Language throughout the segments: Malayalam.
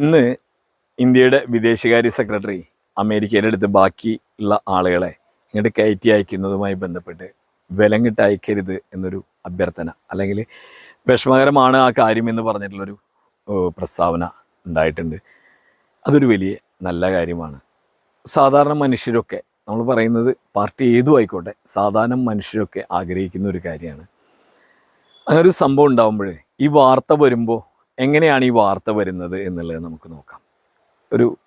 ഇന്ന് ഇന്ത്യയുടെ വിദേശകാര്യ സെക്രട്ടറി അമേരിക്കയുടെ അടുത്ത് ബാക്കിയുള്ള ആളുകളെ ഇങ്ങോട്ട് കയറ്റി അയക്കുന്നതുമായി ബന്ധപ്പെട്ട് വിലങ്ങിട്ട് അയക്കരുത് എന്നൊരു അഭ്യർത്ഥന അല്ലെങ്കിൽ വിഷമകരമാണ് ആ കാര്യം എന്ന് പറഞ്ഞിട്ടുള്ളൊരു പ്രസ്താവന ഉണ്ടായിട്ടുണ്ട്. അതൊരു വലിയ നല്ല കാര്യമാണ്. സാധാരണ മനുഷ്യരൊക്കെ നമ്മൾ പറയുന്നത് പാർട്ടി ഏതു ആയിക്കോട്ടെ സാധാരണ മനുഷ്യരൊക്കെ ആഗ്രഹിക്കുന്ന ഒരു കാര്യമാണ്. അങ്ങനൊരു സംഭവം ഉണ്ടാകുമ്പോൾ ഈ വാർത്ത വരുമ്പോൾ എങ്ങനെയാണ് ഈ വാർത്ത വരുന്നത് എന്നുള്ളത് നമുക്ക് നോക്കാം. ഒരു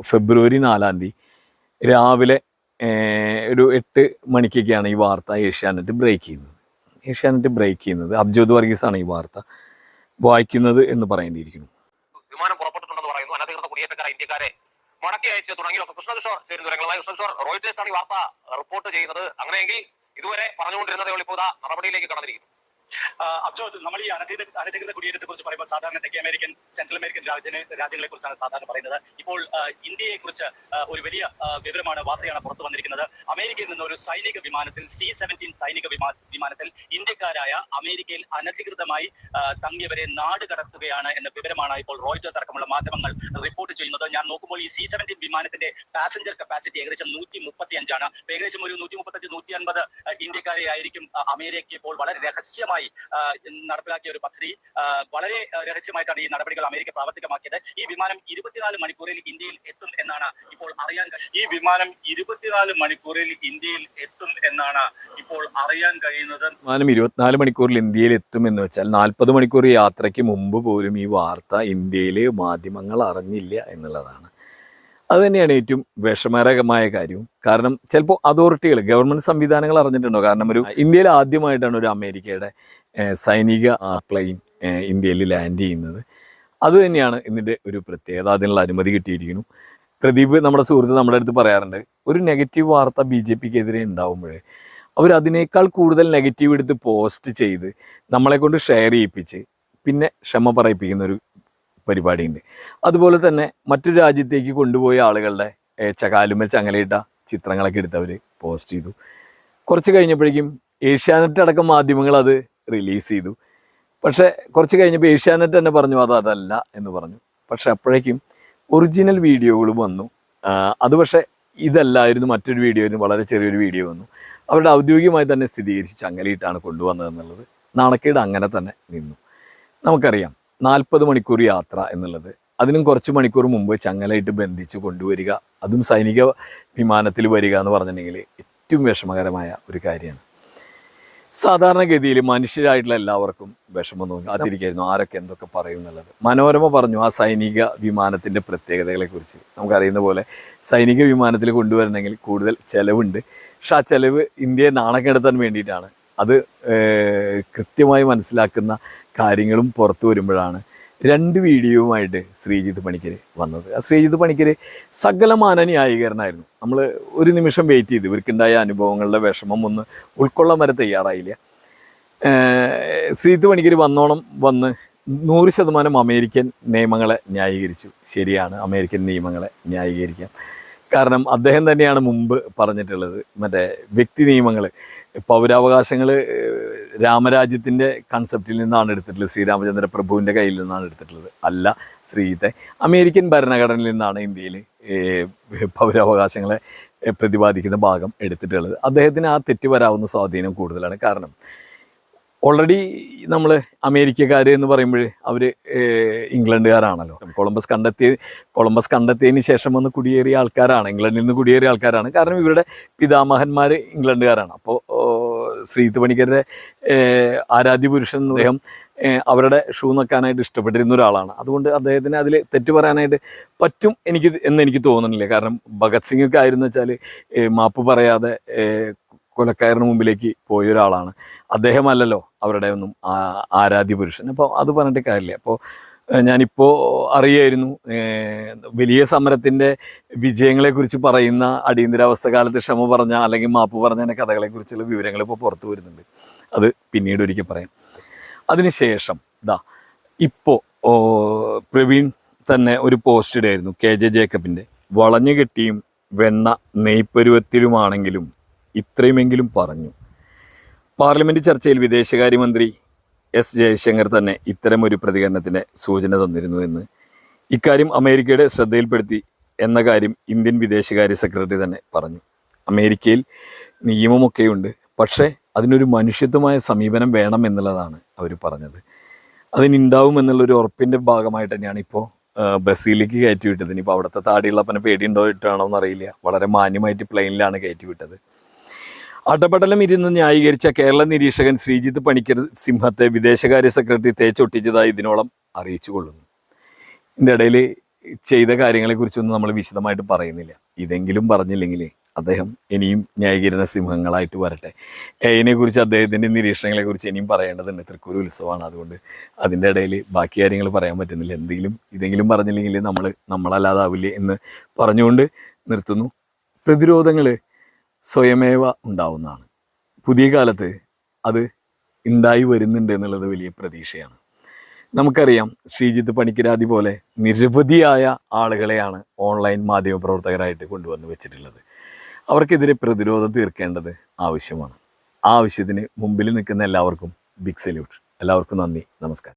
ഫെബ്രുവരി നാലാം തീയതി രാവിലെ ഒരു എട്ട് മണിക്കൊക്കെയാണ് ഈ വാർത്ത ഏഷ്യാനെറ്റ് ബ്രേക്ക് ചെയ്യുന്നത്. ഏഷ്യാനെറ്റ് ബ്രേക്ക് ചെയ്യുന്നത് അബ്ജോദ് വർഗീസാണ് ഈ വാർത്ത വായിക്കുന്നത് എന്ന് പറയേണ്ടിയിരിക്കുന്നു. വിമാനം പുറപ്പെട്ടിട്ടുണ്ടെന്ന് പറയുന്നു. അനധികൃത ഇന്ത്യക്കാരെ മടക്കി അയച്ച് തുടങ്ങിയൊക്കെ കൃഷ്ണകിഷോർ ചേരുന്ന. വിവരങ്ങളുമായി കൃഷ്ണകിഷോർ റോയിറ്റേഴ്സ് ആണ് ഈ വാർത്ത റിപ്പോർട്ട് ചെയ്യുന്നത്. അങ്ങനെയെങ്കിൽ ഇതുവരെ പറഞ്ഞുകൊണ്ടിരുന്നതേ ഉള്ളൂ. നടപടിയിലേക്ക് കടന്നിരിക്കുന്നു. അബ്ജോദ് നമ്മൾ ഈ അനധികൃത അനധികൃത കുടിയേറ്റത്തെ കുറിച്ച് പറയുമ്പോൾ സാധാരണ തെക്കേ അമേരിക്കൻ സെൻട്രൽ അമേരിക്കൻ രാജ്യ രാജ്യങ്ങളെ കുറിച്ചാണ് സാധാരണ പറയുന്നത്. ഇപ്പോൾ ഇന്ത്യയെ കുറിച്ച് ഒരു വലിയ വിവരമാണ് വാർത്തയാണ് പുറത്തു വന്നിരിക്കുന്നത്. അമേരിക്കയിൽ നിന്ന് ഒരു സൈനിക വിമാനത്തിൽ സി സെവന്റീൻ സൈനിക വിമാ- വിമാനത്തിൽ ഇന്ത്യക്കാരായ അമേരിക്കയിൽ അനധികൃതമായി തങ്ങിയവരെ നാട് കടത്തുകയാണ് എന്ന വിവരമാണ് ഇപ്പോൾ റോയിറ്റേഴ്സ് അടക്കമുള്ള മാധ്യമങ്ങൾ റിപ്പോർട്ട് ചെയ്യുന്നത്. ഞാൻ നോക്കുമ്പോൾ ഈ സി സെവന്റീൻ വിമാനത്തിന്റെ പാസഞ്ചർ കപ്പാസിറ്റി ഏകദേശം നൂറ്റി മുപ്പത്തി അഞ്ചാണ് ഏകദേശം ഒരു നൂറ്റി മുപ്പത്തഞ്ച് നൂറ്റി അൻപത് ഇന്ത്യക്കാരെ ആയിരിക്കും അമേരിക്ക ഇപ്പോൾ വളരെ രഹസ്യമായി നടപ്പിലാക്കിയ ഒരു പദ്ധതി. വളരെ രഹസ്യമായിട്ടാണ് ഈ നടപടികൾ അമേരിക്ക പ്രാവർത്തികമാക്കിയത്. ഈ വിമാനം ഇരുപത്തിനാല് മണിക്കൂറിൽ ഇന്ത്യയിൽ എത്തും എന്നാണ് ഇപ്പോൾ അറിയാൻ ഈ വിമാനം ഇരുപത്തിനാല് മണിക്കൂറിൽ ഇന്ത്യയിൽ എത്തും എന്നാണ് ഇപ്പോൾ അറിയാൻ കഴിയുന്നത്. വിമാനം ഇരുപത്തിനാല് മണിക്കൂറിൽ ഇന്ത്യയിൽ എത്തുമെന്ന് വെച്ചാൽ നാൽപ്പത് മണിക്കൂർ യാത്രയ്ക്ക് മുമ്പ് പോലും ഈ വാർത്ത ഇന്ത്യയിലെ മാധ്യമങ്ങൾ അറിഞ്ഞില്ല എന്നുള്ളതാണ്. അത് തന്നെയാണ് ഏറ്റവും വിഷമകരമായ കാര്യവും കാരണം ചിലപ്പോൾ അതോറിറ്റികൾ ഗവൺമെന്റ് സംവിധാനങ്ങൾ അറിഞ്ഞിട്ടുണ്ടോ? കാരണം ഒരു ഇന്ത്യയിൽ ആദ്യമായിട്ടാണ് ഒരു അമേരിക്കയുടെ സൈനിക പ്ലെയിൻ ഇന്ത്യയിൽ ലാൻഡ് ചെയ്യുന്നത്. അത് തന്നെയാണ് ഇതിന്റെ ഒരു പ്രത്യേകത. അതിനുള്ള അനുമതി കിട്ടിയിരിക്കുന്നു. പ്രദീപ് നമ്മുടെ സുഹൃത്ത് നമ്മുടെ അടുത്ത് പറയാറുണ്ട് ഒരു നെഗറ്റീവ് വാർത്ത ബി ജെ പിക്കെതിരെ ഉണ്ടാവുമ്പോൾ അവർ അതിനേക്കാൾ കൂടുതൽ നെഗറ്റീവ് എടുത്ത് പോസ്റ്റ് ചെയ്ത് നമ്മളെ കൊണ്ട് ഷെയർ ചെയ്യിപ്പിച്ച് പിന്നെ ക്ഷമ പറയിപ്പിക്കുന്ന ഒരു പരിപാടിയുണ്ട്. അതുപോലെ തന്നെ മറ്റൊരു രാജ്യത്തേക്ക് കൊണ്ടുപോയ ആളുകളുടെ ചകാലുമ ചങ്ങലയിട്ട ചിത്രങ്ങളൊക്കെ എടുത്ത് അവർ പോസ്റ്റ് ചെയ്തു. കുറച്ച് കഴിഞ്ഞപ്പോഴേക്കും ഏഷ്യാനെറ്റ് അടക്കം മാധ്യമങ്ങൾ അത് റിലീസ് ചെയ്തു. പക്ഷേ കുറച്ച് കഴിഞ്ഞപ്പോൾ ഏഷ്യാനെറ്റ് തന്നെ പറഞ്ഞു അത് അതല്ല എന്ന് പറഞ്ഞു. പക്ഷെ അപ്പോഴേക്കും ഒറിജിനൽ വീഡിയോകളും വന്നു. അത് പക്ഷേ ഇതല്ലായിരുന്നു മറ്റൊരു വീഡിയോ ആയിരുന്നു വളരെ ചെറിയൊരു വീഡിയോ വന്നു. അവരുടെ ഔദ്യോഗികമായി തന്നെ സ്ഥിരീകരിച്ച് ചങ്ങലയിട്ടാണ് കൊണ്ടുവന്നതെന്നുള്ളത്. നാണക്കേട് അങ്ങനെ തന്നെ നിന്നു. നമുക്കറിയാം നാൽപ്പത് മണിക്കൂർ യാത്ര എന്നുള്ളത്. അതിനും കുറച്ച് മണിക്കൂർ മുമ്പ് ചങ്ങലയിട്ട് ബന്ധിച്ച് കൊണ്ടുവരിക അതും സൈനിക വിമാനത്തിൽ വരിക എന്ന് പറഞ്ഞിട്ടുണ്ടെങ്കിൽ ഏറ്റവും വിഷമകരമായ ഒരു കാര്യമാണ്. സാധാരണഗതിയിൽ മനുഷ്യരായിട്ടുള്ള എല്ലാവർക്കും വിഷമം തോന്നി അതിരിക്കായിരുന്നു. ആരൊക്കെ എന്തൊക്കെ പറയും എന്നുള്ളത്. മനോരമ പറഞ്ഞു ആ സൈനിക വിമാനത്തിന്റെ പ്രത്യേകതകളെക്കുറിച്ച്. നമുക്കറിയുന്ന പോലെ സൈനിക വിമാനത്തിൽ കൊണ്ടുവരണമെങ്കിൽ കൂടുതൽ ചിലവുണ്ട്. പക്ഷെ ആ ചിലവ് ഇന്ത്യയെ നാണക്കെടുത്താൻ വേണ്ടിയിട്ടാണ്. അത് കൃത്യമായി മനസ്സിലാക്കുന്ന കാര്യങ്ങളും പുറത്തു വരുമ്പോഴാണ്. രണ്ട് വീഡിയോയുമായിട്ട് ശ്രീജിത്ത് പണിക്കർ വന്നത്. ആ ശ്രീജിത്ത് പണിക്കർ സകലമാന ന്യായീകരണമായിരുന്നു നമ്മൾ ഒരു നിമിഷം വെയിറ്റ് ചെയ്തു. ഇവർക്കുണ്ടായ അനുഭവങ്ങളുടെ വിഷമം ഒന്ന് ഉൾക്കൊള്ളാൻ വരെ തയ്യാറായില്ല. ശ്രീജിത്ത് പണിക്കർ വന്നോണം വന്ന് നൂറ് ശതമാനം അമേരിക്കൻ നിയമങ്ങളെ ന്യായീകരിച്ചു. ശരിയാണ് അമേരിക്കൻ നിയമങ്ങളെ ന്യായീകരിക്കാം. കാരണം അദ്ദേഹം തന്നെയാണ് മുമ്പ് പറഞ്ഞിട്ടുള്ളത്. മറ്റേ വ്യക്തി നിയമങ്ങൾ പൗരാവകാശങ്ങൾ രാമരാജ്യത്തിന്റെ കൺസെപ്റ്റിൽ നിന്നാണ് എടുത്തിട്ടുള്ളത്. ശ്രീരാമചന്ദ്ര പ്രഭുവിന്റെ കയ്യിൽ നിന്നാണ് എടുത്തിട്ടുള്ളത്. അല്ല ശ്രീത്തെ അമേരിക്കൻ ഭരണഘടനയിൽ നിന്നാണ് ഇന്ത്യയിൽ പൗരാവകാശങ്ങളെ പ്രതിപാദിക്കുന്ന ഭാഗം എടുത്തിട്ടുള്ളത്. അദ്ദേഹത്തിന് ആ തെറ്റ് വരാവുന്ന സ്വാധീനം കൂടുതലാണ്. കാരണം ഓൾറെഡി നമ്മൾ അമേരിക്കക്കാർ എന്ന് പറയുമ്പോൾ അവർ ഇംഗ്ലണ്ടുകാരാണല്ലോ. കൊളംബസ് കണ്ടെത്തിയ കൊളംബസ് കണ്ടെത്തിയതിന് ശേഷം വന്ന് കുടിയേറിയ ആൾക്കാരാണ്. ഇംഗ്ലണ്ടിൽ നിന്ന് കുടിയേറിയ ആൾക്കാരാണ്. കാരണം ഇവരുടെ പിതാമഹന്മാർ ഇംഗ്ലണ്ടുകാരാണ്. അപ്പോൾ ശ്രീത്ത് പണിക്കരുടെ ആരാധ്യ പുരുഷൻ അദ്ദേഹം അവരുടെ ഷൂ നോക്കാനായിട്ട് ഇഷ്ടപ്പെട്ടിരുന്ന ഒരാളാണ്. അതുകൊണ്ട് അദ്ദേഹത്തിന് അതിൽ തെറ്റ് പറയാനായിട്ട് പറ്റും എനിക്ക് എന്ന് എനിക്ക് തോന്നുന്നില്ല. കാരണം ഭഗത് സിംഗ് ഒക്കെ ആയിരുന്നു വെച്ചാൽ മാപ്പ് പറയാതെ ഏഹ്, കൊലക്കയറിന് മുമ്പിലേക്ക് പോയ ഒരാളാണ്. അദ്ദേഹമല്ലല്ലോ അവരുടെ ഒന്നും ആരാധ്യ പുരുഷൻ. അപ്പോൾ അത് പറഞ്ഞിട്ട് കാര്യമില്ല. അപ്പോൾ ഞാനിപ്പോൾ അറിയായിരുന്നു വലിയ സമരത്തിന്റെ വിജയങ്ങളെക്കുറിച്ച് പറയുന്ന അടിയന്തരാവസ്ഥ കാലത്ത് ക്ഷമ പറഞ്ഞ അല്ലെങ്കിൽ മാപ്പ് പറഞ്ഞതിന്റെ കഥകളെക്കുറിച്ചുള്ള വിവരങ്ങൾ ഇപ്പോൾ പുറത്തു വരുന്നുണ്ട്. അത് പിന്നീട് ഒരിക്കൽ പറയാം. അതിനുശേഷം ദാ ഇപ്പോൾ പ്രവീൺ തന്നെ ഒരു പോസ്റ്റ് ഇടായിരുന്നു കെ ജെ ജേക്കബിന്റെ വളഞ്ഞു കെട്ടിയും വെണ്ണ നെയ്പ്പരുവത്തിലുമാണെങ്കിലും ഇത്രയുമെങ്കിലും പറഞ്ഞു. പാർലമെന്റ് ചർച്ചയിൽ വിദേശകാര്യമന്ത്രി എസ് ജയശങ്കർ തന്നെ ഇത്തരമൊരു പ്രതികരണത്തിന് സൂചന തന്നിരുന്നു എന്ന്. ഇക്കാര്യം അമേരിക്കയുടെ ശ്രദ്ധയിൽപ്പെടുത്തി എന്ന കാര്യം ഇന്ത്യൻ വിദേശകാര്യ സെക്രട്ടറി തന്നെ പറഞ്ഞു. അമേരിക്കയിൽ നിയമമൊക്കെയുണ്ട് പക്ഷേ അതിനൊരു മനുഷ്യത്വമായ സമീപനം വേണം എന്നുള്ളതാണ് അവർ പറഞ്ഞത്. അതിനുണ്ടാവും എന്നുള്ളൊരു ഉറപ്പിന്റെ ഭാഗമായിട്ട് തന്നെയാണ് ഇപ്പോൾ ബസ്സിലേക്ക് കയറ്റി വിട്ടത് ഇനിയിപ്പോൾ അവിടുത്തെ താടിയുള്ളപ്പനെ പേടിയുണ്ടോയിട്ടാണോ എന്നറിയില്ല. വളരെ മാന്യമായിട്ട് പ്ലെയിനിലാണ് കയറ്റി വിട്ടത് അടപടലം ഇരുന്ന് ന്യായീകരിച്ച കേരള നിരീക്ഷകൻ ശ്രീജിത്ത് പണിക്കർ സിംഹത്തെ വിദേശകാര്യ സെക്രട്ടറി തേച്ചൊട്ടിച്ചതായി ഇതിനോളം അറിയിച്ചു കൊള്ളുന്നു ഇതിന്റെ ഇടയിൽ ചെയ്ത കാര്യങ്ങളെക്കുറിച്ചൊന്നും നമ്മൾ വിശദമായിട്ട് പറയുന്നില്ല. ഇതെങ്കിലും പറഞ്ഞില്ലെങ്കിൽ അദ്ദേഹം ഇനിയും ന്യായീകരണ സിംഹങ്ങളായിട്ട് വരട്ടെ. അതിനെക്കുറിച്ച് അദ്ദേഹത്തിന്റെ നിരീക്ഷണങ്ങളെക്കുറിച്ച് ഇനിയും പറയേണ്ടതുണ്ട്. തൃക്കൂർ ഉത്സവമാണ്. അതുകൊണ്ട് അതിന്റെ ഇടയിൽ ബാക്കി കാര്യങ്ങൾ പറയാൻ പറ്റുന്നില്ല. എന്തെങ്കിലും ഇതെങ്കിലും പറഞ്ഞില്ലെങ്കിൽ നമ്മൾ നമ്മളല്ലാതാവില്ലേ എന്ന് പറഞ്ഞുകൊണ്ട് നിർത്തുന്നു. പ്രതിരോധങ്ങൾ സ്വയമേവ ഉണ്ടാവുന്നതാണ്. പുതിയ കാലത്ത് അത് ഉണ്ടായി വരുന്നുണ്ട് എന്നുള്ളത് വലിയ പ്രതീക്ഷയാണ്. നമുക്കറിയാം ശ്രീജിത്ത് പണിക്കരാതി പോലെ നിരവധിയായ ആളുകളെയാണ് ഓൺലൈൻ മാധ്യമ പ്രവർത്തകരായിട്ട് കൊണ്ടുവന്ന് വെച്ചിട്ടുള്ളത്. അവർക്കെതിരെ പ്രതിരോധം തീർക്കേണ്ടത് ആവശ്യമാണ്. ആവശ്യത്തിന് മുമ്പിൽ നിൽക്കുന്ന എല്ലാവർക്കും ബിഗ് സല്യൂട്ട്. എല്ലാവർക്കും നന്ദി. നമസ്കാരം.